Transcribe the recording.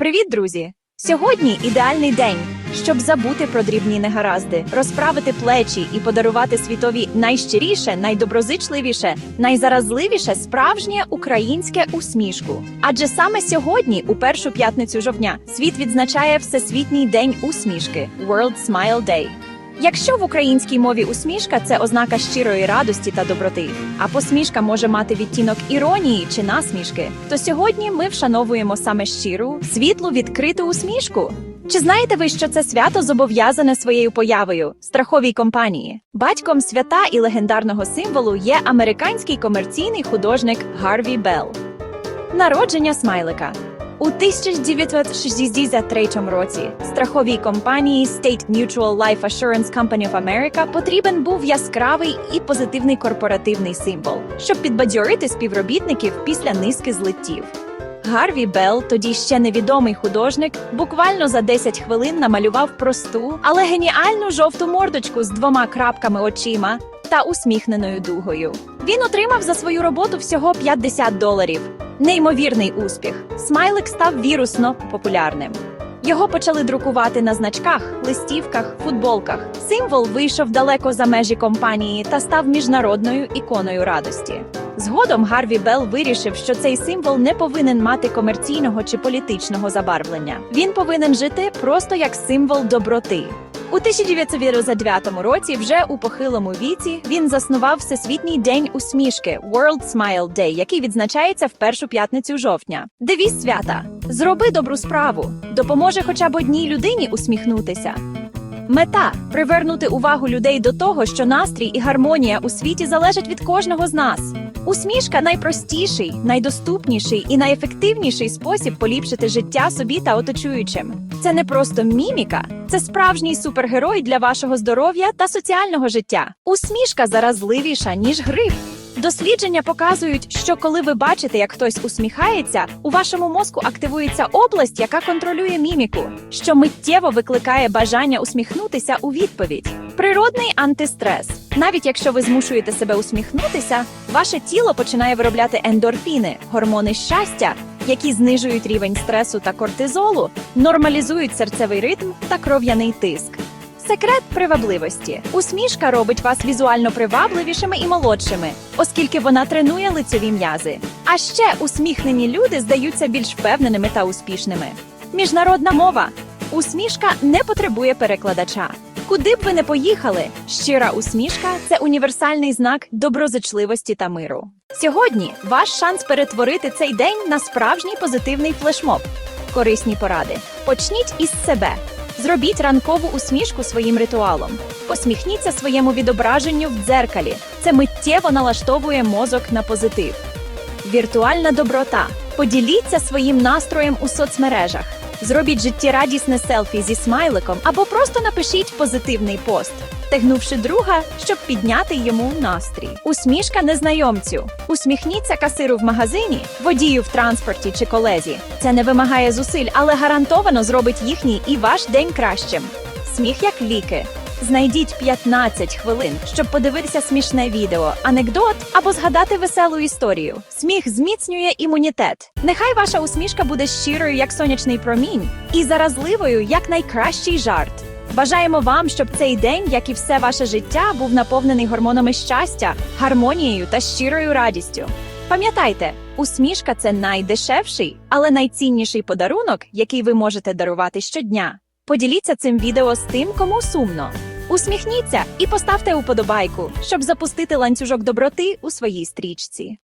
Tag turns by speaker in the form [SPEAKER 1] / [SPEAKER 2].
[SPEAKER 1] Привіт, друзі! Сьогодні ідеальний день, щоб забути про дрібні негаразди, розправити плечі і подарувати світові найщиріше, найдоброзичливіше, найзаразливіше справжнє українське усмішку. Адже саме сьогодні, у першу п'ятницю жовтня, світ відзначає Всесвітній день усмішки World Smile Day. Якщо в українській мові усмішка це ознака щирої радості та доброти, а посмішка може мати відтінок іронії чи насмішки, то сьогодні ми вшановуємо саме щиру, світлу, відкриту усмішку. Чи знаєте ви, що це свято зобов'язане своєю появою страховій компанії? Батьком свята і легендарного символу є американський комерційний художник Гарві Белл. Народження смайлика. У 1963 році страховій компанії State Mutual Life Assurance Company of America потрібен був яскравий і позитивний корпоративний символ, щоб підбадьорити співробітників після низки злиттів. Гарві Белл, тоді ще невідомий художник, буквально за 10 хвилин намалював просту, але геніальну жовту мордочку з двома крапками очима та усміхненою дугою. Він отримав за свою роботу всього 50 доларів. Неймовірний успіх. Смайлик став вірусно популярним. Його почали друкувати на значках, листівках, футболках. Символ вийшов далеко за межі компанії та став міжнародною іконою радості. Згодом Гарві Белл вирішив, що цей символ не повинен мати комерційного чи політичного забарвлення. Він повинен жити просто як символ доброти. У 1909 році, вже у похилому віці, він заснував Всесвітній день усмішки World Smile Day, який відзначається в першу п'ятницю жовтня. Девіз свята: зроби добру справу, допоможе хоча б одній людині усміхнутися. Мета привернути увагу людей до того, що настрій і гармонія у світі залежать від кожного з нас. Усмішка найпростіший, найдоступніший і найефективніший спосіб поліпшити життя собі та оточуючим. Це не просто міміка, це справжній супергерой для вашого здоров'я та соціального життя. Усмішка заразливіша ніж грип. Дослідження показують, що коли ви бачите, як хтось усміхається, у вашому мозку активується область, яка контролює міміку, що миттєво викликає бажання усміхнутися у відповідь. Природний антистрес. Навіть якщо ви змушуєте себе усміхнутися, ваше тіло починає виробляти ендорфіни, гормони щастя, які знижують рівень стресу та кортизолу, нормалізують серцевий ритм та кров'яний тиск. Секрет привабливості. Усмішка робить вас візуально привабливішими і молодшими, оскільки вона тренує лицеві м'язи. А ще усміхнені люди здаються більш впевненими та успішними. Міжнародна мова. Усмішка не потребує перекладача. Куди б ви не поїхали, щира усмішка це універсальний знак доброзичливості та миру. Сьогодні ваш шанс перетворити цей день на справжній позитивний флешмоб. Корисні поради. Почніть із себе. Зробіть ранкову усмішку своїм ритуалом. Посміхніться своєму відображенню в дзеркалі. Це миттєво налаштовує мозок на позитив. Віртуальна доброта. Поділіться своїм настроєм у соцмережах. Зробіть життєрадісне селфі зі смайликом або просто напишіть позитивний пост, тегнувши друга, щоб підняти йому настрій. Усмішка незнайомцю. Усміхніться касиру в магазині, водію в транспорті чи колезі. Це не вимагає зусиль, але гарантовано зробить їхній і ваш день кращим. Сміх як ліки. Знайдіть 15 хвилин, щоб подивитися смішне відео, анекдот або згадати веселу історію. Сміх зміцнює імунітет. Нехай ваша усмішка буде щирою, як сонячний промінь, і заразливою, як найкращий жарт. Бажаємо вам, щоб цей день, як і все ваше життя, був наповнений гормонами щастя, гармонією та щирою радістю. Пам'ятайте, усмішка це найдешевший, але найцінніший подарунок, який ви можете дарувати щодня. Поділіться цим відео з тим, кому сумно. Усміхніться і поставте уподобайку, щоб запустити ланцюжок доброти у своїй стрічці.